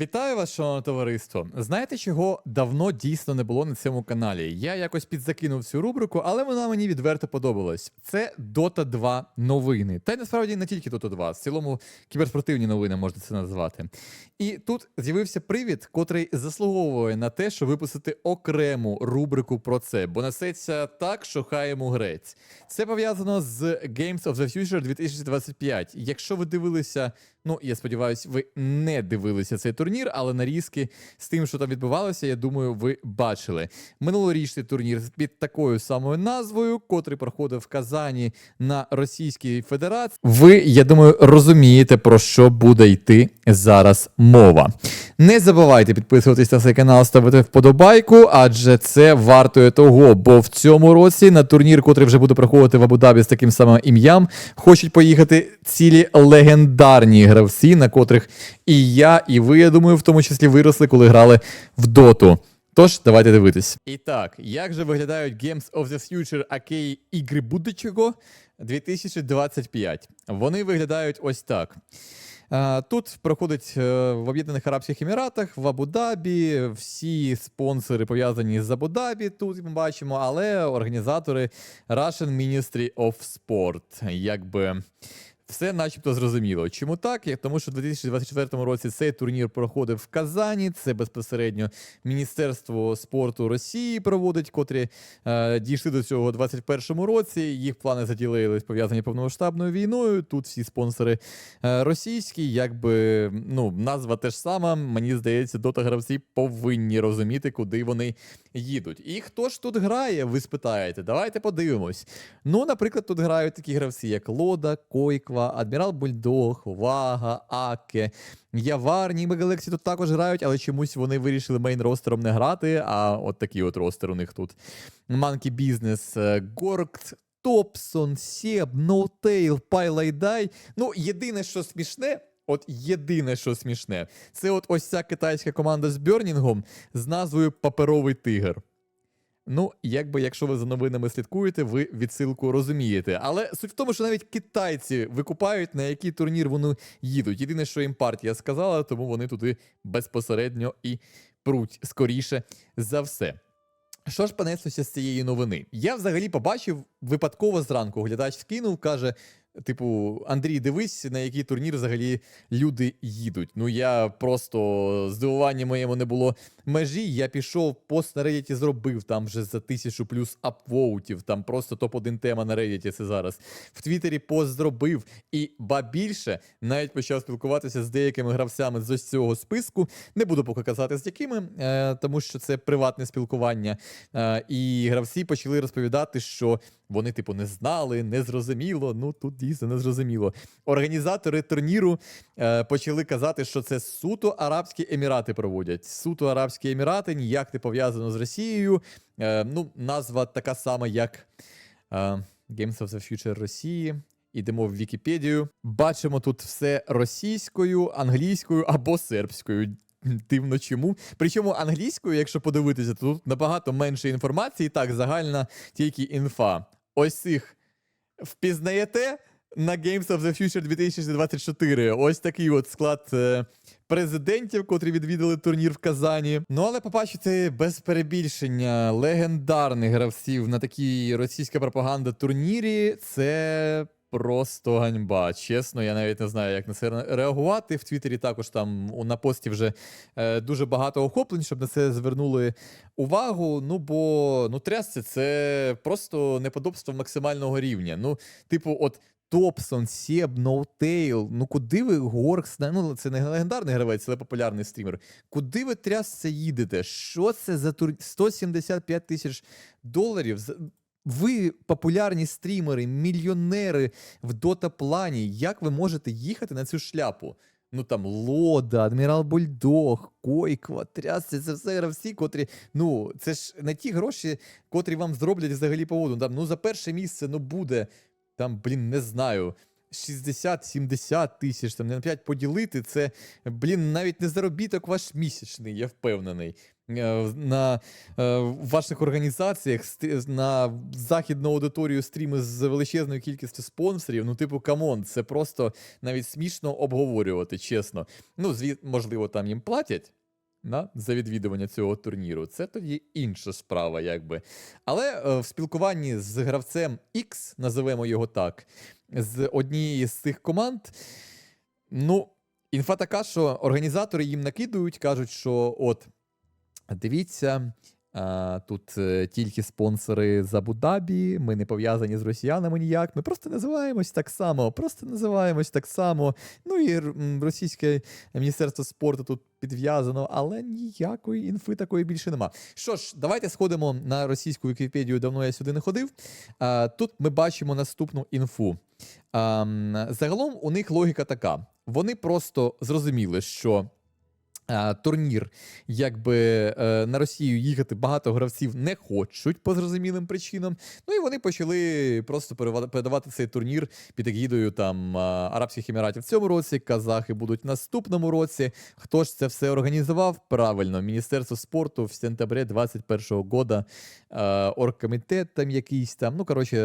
Вітаю вас, шановне товариство. Знаєте, чого давно дійсно не було на цьому каналі? Я якось підзакинув цю рубрику, але вона мені відверто подобалась. Це Dota 2 новини. Та й насправді не тільки Dota 2, в цілому кіберспортивні новини можна це назвати. І тут з'явився привід, котрий заслуговує на те, щоб випустити окрему рубрику про це, бо несеться так, що хай йому грець. Це пов'язано з Games of the Future 2025. Якщо ви дивилися, ну я сподіваюся, ви не дивилися цей турнір, але нарізки з тим, що там відбувалося, я думаю, ви бачили. Минулорічний турнір під такою самою назвою, котрий проходив в Казані на Російській Федерації. Ви, я думаю, розумієте, про що буде йти зараз мова. Не забувайте підписуватись на цей канал, ставити вподобайку, адже це вартує того, бо в цьому році на турнір, котрий вже буде проходити в Абу-Дабі з таким самим ім'ям, хочуть поїхати цілі легендарні гравці, на котрих і я, і ви, я думаю, в тому числі виросли, коли грали в доту. Тож, давайте дивитись. І так, як же виглядають Games of the Future, аки ігри будучого 2025? Вони виглядають ось так. Е, Тут проходить е, в Об'єднаних Арабських Еміратах, в Абу-Дабі. Всі спонсори пов'язані з Абу-Дабі. Тут ми бачимо, але організатори Russian Ministry of Sport. Якби. Все начебто зрозуміло. Чому так? Тому що в 2024 році цей турнір проходив в Казані. Це безпосередньо Міністерство спорту Росії проводить, котрі е, дійшли до цього у 2021 році. Їх плани заділились пов'язані повномасштабною війною. Тут всі спонсори е, російські, якби ну, назва теж сама. Мені здається, дота гравці повинні розуміти, куди вони їдуть. І хто ж тут грає? Ви спитаєте? Давайте подивимось. Ну, наприклад, тут грають такі гравці, як Лода, Койква, Адмірал Бульдог, Вага, Аке. Яварні і Мегалексі тут також грають, але чомусь вони вирішили мейн ростером не грати. А от такий от ростер у них тут. Monkey Business, Горкт, Топсон, Себ, Ноутейл, Пайлайдай. Ну, єдине, що смішне. От єдине, що смішне, це от ось ця китайська команда з Бьорнінгом з назвою Паперовий тигр. Ну, якби якщо ви за новинами слідкуєте, ви відсилку розумієте. Але суть в тому, що навіть китайці викупають, на який турнір вони їдуть. Єдине, що їм партія сказала, тому вони туди безпосередньо і пруть скоріше за все. Що ж понеслося з цієї новини? Я взагалі побачив випадково зранку. Глядач скинув, каже: типу, Андрій, дивись, на який турнір взагалі люди їдуть. Ну я просто здивування моєму не було межі. Я пішов, пост на Reddit зробив там вже за тисячу плюс апвоутів. Там просто топ-1 тема на Reddit це зараз. В Твіттері пост зробив. І ба більше навіть почав спілкуватися з деякими гравцями з ось цього списку. Не буду поки казати з якими, е, тому що це приватне спілкування. Е, і гравці почали розповідати, що вони, типу, не знали, не зрозуміло. Ну тут дійсно не зрозуміло. Організатори турніру е, почали казати, що це суто Арабські Емірати проводять. Суто Арабські Емірати ніяк не пов'язано з Росією. Е, ну, назва така сама, як е, Games of the Future Росії. Ідемо в Вікіпедію. Бачимо тут все російською, англійською або сербською. Дивно чому. Причому англійською, якщо подивитися, то тут набагато менше інформації. Так, загальна тільки інфа. Ось цих впізнаєте на Games of the Future 2024. Ось такий от склад е, президентів, котрі відвідали турнір в Казані. Ну але побачити без перебільшення легендарних гравців на такій російська пропаганда турнірі це. Просто ганьба. Чесно, я навіть не знаю, як на це реагувати. В Твіттері також там на пості вже е, дуже багато охоплень, щоб на це звернули увагу. Ну бо ну трясся це просто неподобство максимального рівня. Ну, типу, от. Топсон, Себ, Ноутейл. Ну куди ви Горкс? Ну це не легендарний гравець, але популярний стрімер. Куди ви трясся їдете? Що це за тур... 175 тисяч доларів? Ви популярні стрімери, мільйонери в дота-плані. Як ви можете їхати на цю шляпу? Ну там Лода, Адмірал Бульдог, Койква, Трясся, це все гравці, котрі. Ну, це ж не ті гроші, котрі вам зроблять взагалі поводу. Там, ну, за перше місце ну, буде, там, блін, не знаю. 60-70 тисяч, там не на 5 поділити, це, блін, навіть не заробіток ваш місячний, я впевнений. е, на е, ваших організаціях на західну аудиторію стріми з величезною кількістю спонсорів. Ну, типу, камон, це просто навіть смішно обговорювати, чесно. Ну, зві... можливо, там їм платять. На, за відвідування цього турніру. Це тоді інша справа, якби. Але е, в спілкуванні з гравцем X, називемо його так, з однієї з цих команд, ну, інфа така, що організатори їм накидують, кажуть, що от, дивіться. Тут е, тільки спонсори з Абу-Дабі, ми не пов'язані з росіянами ніяк. Ми просто називаємось так само, просто називаємось так само. Ну і російське міністерство спорту тут підв'язано, але ніякої інфи такої більше нема. Що ж, давайте сходимо на російську Вікіпедію. Давно я сюди не ходив. Тут ми бачимо наступну інфу. Загалом у них логіка така: вони просто зрозуміли, що. А, Турнір, якби е, на Росію їхати багато гравців не хочуть по зрозумілим причинам. Ну і вони почали просто передавати цей турнір під егідою там Арабських Еміратів в цьому році, казахи будуть в наступному році. Хто ж це все організував? Правильно, Міністерство спорту в сентябрі 21-го года, е, оргкомітет там якийсь там. Ну, коротше,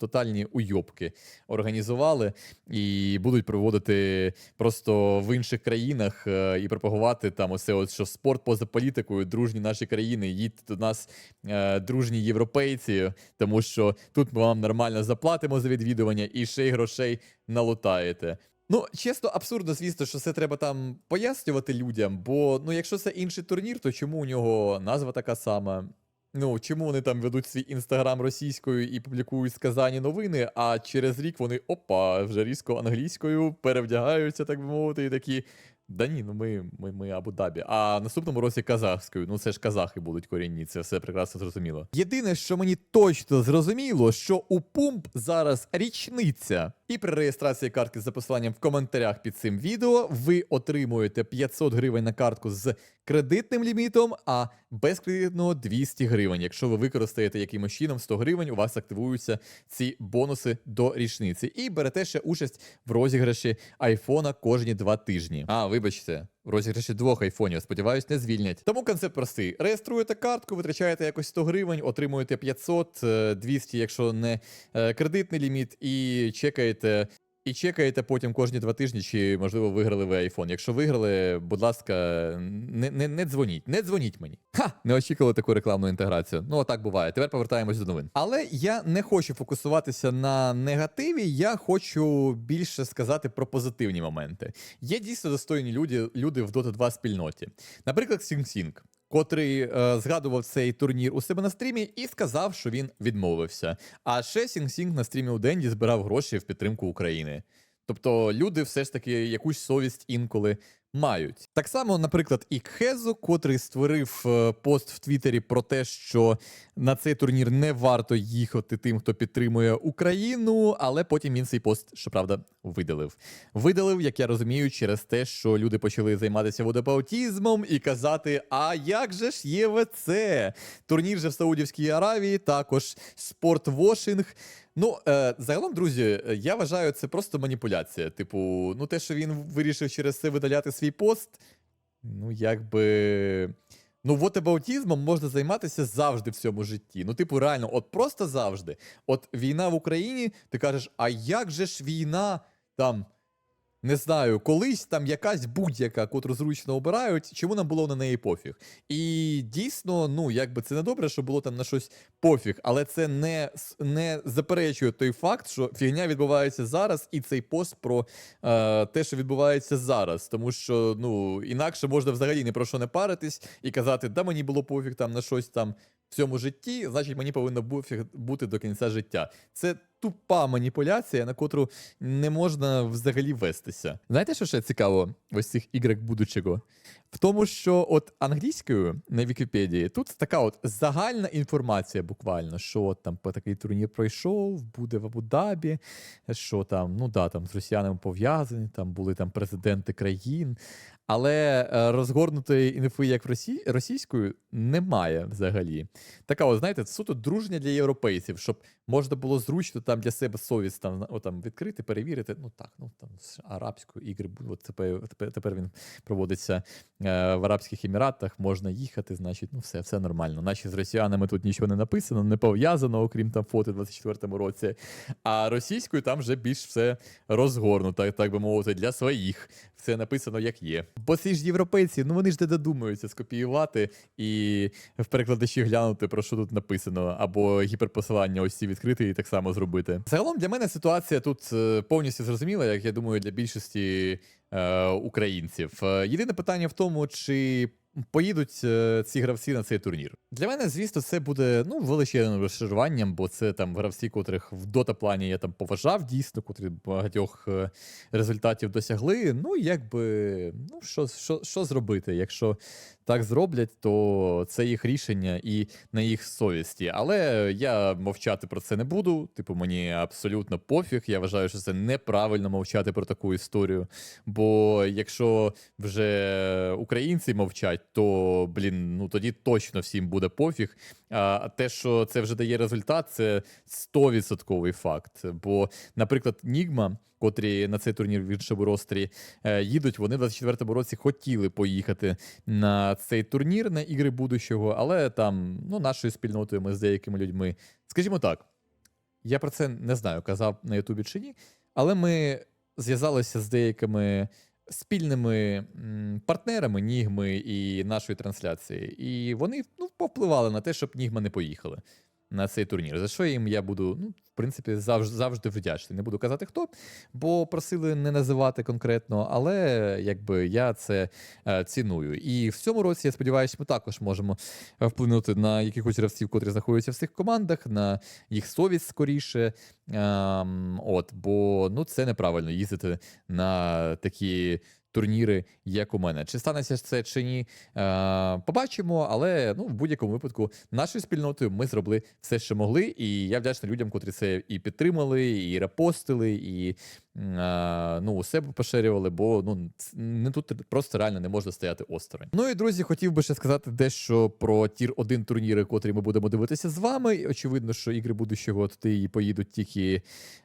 тотальні уйобки організували і будуть проводити просто в інших країнах е, і пропагувати там усе, от, що спорт поза політикою, дружні наші країни, їдьте до нас, е, дружні європейці, тому що тут ми вам нормально заплатимо за відвідування і ще й грошей налутаєте. Ну, чесно, абсурдно, звісно, що це треба там пояснювати людям, бо ну, якщо це інший турнір, то чому у нього назва така сама? Ну, чому вони там ведуть свій інстаграм російською і публікують сказані новини, а через рік вони опа, вже різко англійською перевдягаються, так би мовити, і такі. Да ні, ну ми, ми, ми Абу-Дабі. А наступному році казахською. Ну це ж казахи будуть корінні, це все прекрасно зрозуміло. Єдине, що мені точно зрозуміло, що у Пумп зараз річниця. І при реєстрації картки за посиланням в коментарях під цим відео ви отримуєте 500 гривень на картку з кредитним лімітом, а без кредитного 200 гривень. Якщо ви використаєте якимось чином 100 гривень, у вас активуються ці бонуси до річниці. І берете ще участь в розіграші айфона кожні два тижні. А, вибачте. Розіграші двох айфонів, сподіваюсь, не звільнять. Тому концепт простий. Реєструєте картку, витрачаєте якось 100 гривень, отримуєте 500, е, 200, якщо не е, кредитний ліміт, і чекаєте. І чекаєте потім кожні два тижні, чи можливо виграли ви айфон. Якщо виграли, будь ласка, не, не, не дзвоніть, не дзвоніть мені. Ха! Не очікували таку рекламну інтеграцію. Ну, отак буває. Тепер повертаємось до новин. Але я не хочу фокусуватися на негативі, я хочу більше сказати про позитивні моменти. Є дійсно достойні люди, люди в Dota 2 спільноті. Наприклад, SingSing, котрий е, згадував цей турнір у себе на стрімі і сказав, що він відмовився. А ще Сінг Сінг на стрімі у Денді збирав гроші в підтримку України. Тобто люди все ж таки якусь совість інколи мають. Так само, наприклад, і Кхезу, котрий створив е, пост в Твіттері про те, що на цей турнір не варто їхати тим, хто підтримує Україну, але потім він цей пост, щоправда, видалив. Видалив, як я розумію, через те, що люди почали займатися водопаутізмом і казати: А як же ж ЄВЦ? Турнір же в Саудівській Аравії, також спортвошинг. Ну, е, загалом, друзі, я вважаю, це просто маніпуляція. Типу, ну те, що він вирішив через це видаляти свій пост, ну якби. Ну, вотебаутізмом можна займатися завжди в цьому житті. Ну, типу, реально, от просто завжди. От війна в Україні, ти кажеш, а як же ж війна там, не знаю, колись там якась будь-яка, котру зручно обирають, чому нам було на неї пофіг? І дійсно, ну, якби це не добре, що було там на щось пофіг, але це не, не заперечує той факт, що фігня відбувається зараз, і цей пост про е, те, що відбувається зараз. Тому що ну, інакше можна взагалі ні про що не паритись і казати, да мені було пофіг там на щось там в цьому житті, значить мені повинно бути до кінця життя. Це тупа маніпуляція, на котру не можна взагалі вестися. Знаєте, що ще цікаво ось цих іграх будучого? В тому, що от англійською на Вікіпедії тут така от загальна інформація, буквально, що там по такий турнір пройшов, буде в Абу-Дабі, що там, ну да, там з росіянами пов'язані, там були там президенти країн. Але е, розгорнутої інфи, як в Росі... російською, немає взагалі. Така, от, знаєте, суто дружня для європейців, щоб можна було зручно там там для себе совість там, о, там відкрити, перевірити. Ну так, ну там з арабською ігри. От тепер, тепер, тепер він проводиться е, в Арабських Еміратах, можна їхати, значить, ну все, все нормально. Наші з росіянами тут нічого не написано, не пов'язано, окрім там фото в 24-му році. А російською там вже більш все розгорнуто, так би мовити, для своїх. Все написано як є. Бо ці ж європейці, ну вони ж не додумаються скопіювати і в перекладачі глянути, про що тут написано, або гіперпосилання ось ці відкрити і так само зробити. Загалом для мене ситуація тут е, повністю зрозуміла, як я думаю, для більшості е, українців. Е, Єдине питання в тому, чи. Поїдуть е, ці гравці на цей турнір. Для мене, звісно, це буде ну величезним розшаруванням, бо це там гравці, котрих в дота плані я там поважав дійсно, котрі багатьох результатів досягли. Ну, якби, ну що, що, що зробити? Якщо так зроблять, то це їх рішення і на їх совісті. Але я мовчати про це не буду. Типу, мені абсолютно пофіг. Я вважаю, що це неправильно мовчати про таку історію. Бо якщо вже українці мовчать, то блін, ну тоді точно всім буде пофіг. А те, що це вже дає результат, це 100% факт. Бо, наприклад, Нігма, котрі на цей турнір в іншому рострі е, їдуть, вони в 24-му році хотіли поїхати на цей турнір на ігри будущого, але там, ну, нашою спільнотою ми з деякими людьми, скажімо так, я про це не знаю, казав на Ютубі чи ні, але ми зв'язалися з деякими спільними партнерами Нігми і нашої трансляції. І вони ну, повпливали на те, щоб Нігма не поїхали на цей турнір. За що їм я буду, ну, в принципі, завжди, завжди вдячний. Не буду казати хто, бо просили не називати конкретно, але якби я це е, ціную. І в цьому році, я сподіваюся, ми також можемо е, вплинути на якихось гравців, котрі знаходяться в цих командах, на їх совість скоріше. Ем, от, бо ну, це неправильно їздити на такі. Турніри, як у мене. Чи станеться це чи ні? Е, побачимо, але ну, в будь-якому випадку нашою спільнотою ми зробили все, що могли. І я вдячний людям, котрі це і підтримали, і репостили, і е, ну, у себе поширювали, бо ну, не тут просто реально не можна стояти осторонь. Ну і друзі, хотів би ще сказати дещо про тір 1 турніри, котрі ми будемо дивитися з вами. Очевидно, що ігри будущого туди і поїдуть тільки,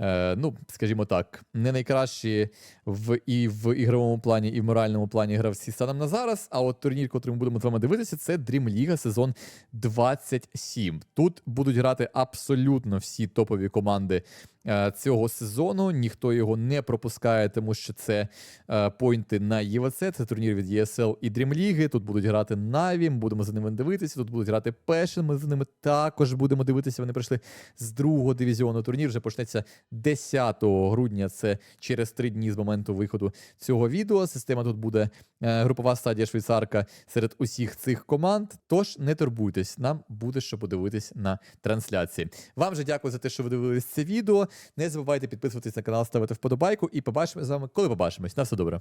е, ну, скажімо так, не найкращі в і в ігровому плані, і в моральному плані гравці станом на зараз. А от турнір, котрий ми будемо з вами дивитися, це Dream League сезон 27. Тут будуть грати абсолютно всі топові команди цього сезону. Ніхто його не пропускає, тому що це е, поінти на ЄВЦ, це турнір від ESL і Dream League. Тут будуть грати ми будемо за ними дивитися. Тут будуть грати Passion, ми за ними також будемо дивитися. Вони прийшли з другого дивізіону. Турнір вже почнеться 10 грудня. Це через три дні з моменту виходу цього відео. Система тут буде е, групова стадія швейцарка серед усіх цих команд. Тож не турбуйтесь, нам буде що подивитись на трансляції. Вам же дякую за те, що ви дивились це відео. Не забувайте підписуватись на канал, ставити вподобайку і побачимо з вами, коли побачимось. На все добре.